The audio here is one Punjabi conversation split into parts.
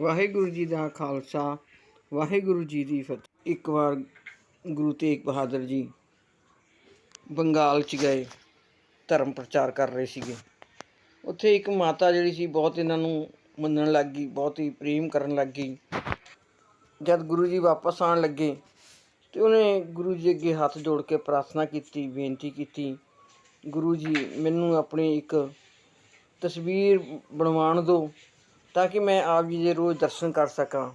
ਵਾਹਿਗੁਰੂ ਜੀ ਦਾ ਖਾਲਸਾ, ਵਾਹਿਗੁਰੂ ਜੀ ਦੀ ਫਤਿਹ। ਇੱਕ ਵਾਰ ਗੁਰੂ ਤੇਗ ਬਹਾਦਰ ਜੀ ਬੰਗਾਲ ਚ ਗਏ, ਧਰਮ ਪ੍ਰਚਾਰ ਕਰ ਰਹੇ ਸੀਗੇ। ਉੱਥੇ ਇੱਕ ਮਾਤਾ ਜਿਹੜੀ ਸੀ, ਬਹੁਤ ਇਹਨਾਂ ਨੂੰ ਮੰਨਣ ਲੱਗ ਗਈ, ਬਹੁਤ ਹੀ ਪ੍ਰੇਮ ਕਰਨ ਲੱਗ ਗਈ। ਜਦ ਗੁਰੂ ਜੀ ਵਾਪਸ ਆਉਣ ਲੱਗੇ ਤੇ ਉਹਨੇ ਗੁਰੂ ਜੀ ਅੱਗੇ ਹੱਥ ਜੋੜ ਕੇ ਪ੍ਰਾਰਥਨਾ ਕੀਤੀ, ਬੇਨਤੀ ਕੀਤੀ, ਗੁਰੂ ਜੀ, ਮੈਨੂੰ ਆਪਣੀ ਇੱਕ ਤਸਵੀਰ ਬਣਵਾਉਣ ਦਿਓ। ਤਾਂ ਕਿ ਮੈਂ ਆਪ ਜੀ ਦੇ ਰੋਜ਼ ਦਰਸ਼ਨ ਕਰ ਸਕਾਂ।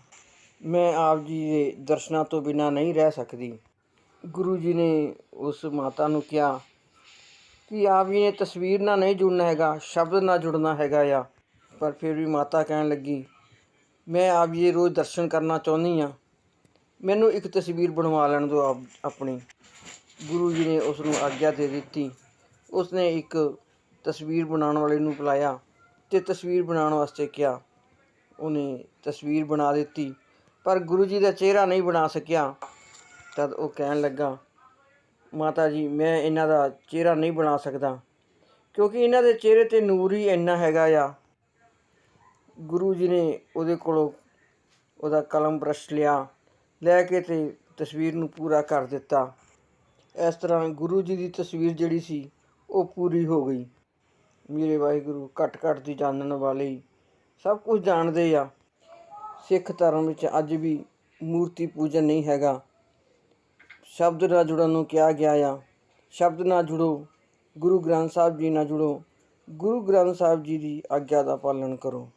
ਮੈਂ ਆਪ ਜੀ ਦੇ ਦਰਸ਼ਨਾਂ ਤੋਂ ਬਿਨਾਂ ਨਹੀਂ ਰਹਿ ਸਕਦੀ। ਗੁਰੂ ਜੀ ਨੇ ਉਸ ਮਾਤਾ ਨੂੰ ਕਿਹਾ ਕਿ ਆਪ ਜੀ ਨੇ ਤਸਵੀਰ ਨਾਲ ਨਹੀਂ ਜੁੜਨਾ ਹੈਗਾ, ਸ਼ਬਦ ਨਾਲ ਜੁੜਨਾ ਹੈਗਾ ਆ। ਪਰ ਫਿਰ ਵੀ ਮਾਤਾ ਕਹਿਣ ਲੱਗੀ, ਮੈਂ ਆਪ ਜੀ ਦੇ ਰੋਜ਼ ਦਰਸ਼ਨ ਕਰਨਾ ਚਾਹੁੰਦੀ ਆ ਮੈਨੂੰ ਇੱਕ ਤਸਵੀਰ ਬਣਵਾ ਲੈਣ ਦਿਓ ਆਪ, ਆਪਣੀ। ਗੁਰੂ ਜੀ ਨੇ ਉਸ ਨੂੰ ਆਗਿਆ ਦੇ ਦਿੱਤੀ। ਉਸ ਨੇ ਇੱਕ ਤਸਵੀਰ ਬਣਾਉਣ ਵਾਲੇ ਨੂੰ ਬੁਲਾਇਆ ਤੇ ਤਸਵੀਰ ਬਣਾਉਣ ਵਾਸਤੇ ਕਿਹਾ ਉਹਨੇ ਤਸਵੀਰ ਬਣਾ ਦਿੱਤੀ। ਪਰ ਗੁਰੂ ਜੀ ਦਾ ਚਿਹਰਾ ਨਹੀਂ ਬਣਾ ਸਕਿਆ। ਤਦ ਉਹ ਕਹਿਣ ਲੱਗਾ, ਮਾਤਾ ਜੀ, ਮੈਂ ਇਹਨਾਂ ਦਾ ਚਿਹਰਾ ਨਹੀਂ ਬਣਾ ਸਕਦਾ। ਕਿਉਂਕਿ ਇਹਨਾਂ ਦੇ ਚਿਹਰੇ ਤੇ ਨੂਰ ਹੀ ਇੰਨਾ ਹੈਗਾ ਆ। ਗੁਰੂ ਜੀ ਨੇ ਉਹਦੇ ਕੋਲੋਂ ਉਹਦਾ ਕਲਮ ਬ੍ਰਸ਼ ਲਿਆ, ਲੈ ਕੇ ਤੇ ਤਸਵੀਰ ਨੂੰ ਪੂਰਾ ਕਰ ਦਿੱਤਾ। ਇਸ ਤਰ੍ਹਾਂ ਗੁਰੂ ਜੀ ਦੀ ਤਸਵੀਰ ਜਿਹੜੀ ਸੀ, ਉਹ ਪੂਰੀ ਹੋ ਗਈ। ਮੇਰੇ ਵਾਹਿਗੁਰੂ ਘਟ ਘਟ ਦੀ ਜਾਣਨ ਵਾਲੀ ਸਭ ਕੁਝ ਜਾਣਦੇ ਆ। ਸਿੱਖ ਧਰਮ ਵਿੱਚ ਅੱਜ ਵੀ ਮੂਰਤੀ ਪੂਜਨ ਨਹੀਂ ਹੈਗਾ। ਸ਼ਬਦ ਨਾਲ ਜੁੜਨ ਨੂੰ ਕਿਹਾ ਗਿਆ ਆ। ਸ਼ਬਦ ਨਾਲ ਜੁੜੋ, ਗੁਰੂ ਗ੍ਰੰਥ ਸਾਹਿਬ ਜੀ ਨਾਲ ਜੁੜੋ, ਗੁਰੂ ਗ੍ਰੰਥ ਸਾਹਿਬ ਜੀ ਦੀ ਆਗਿਆ ਦਾ ਪਾਲਣ ਕਰੋ।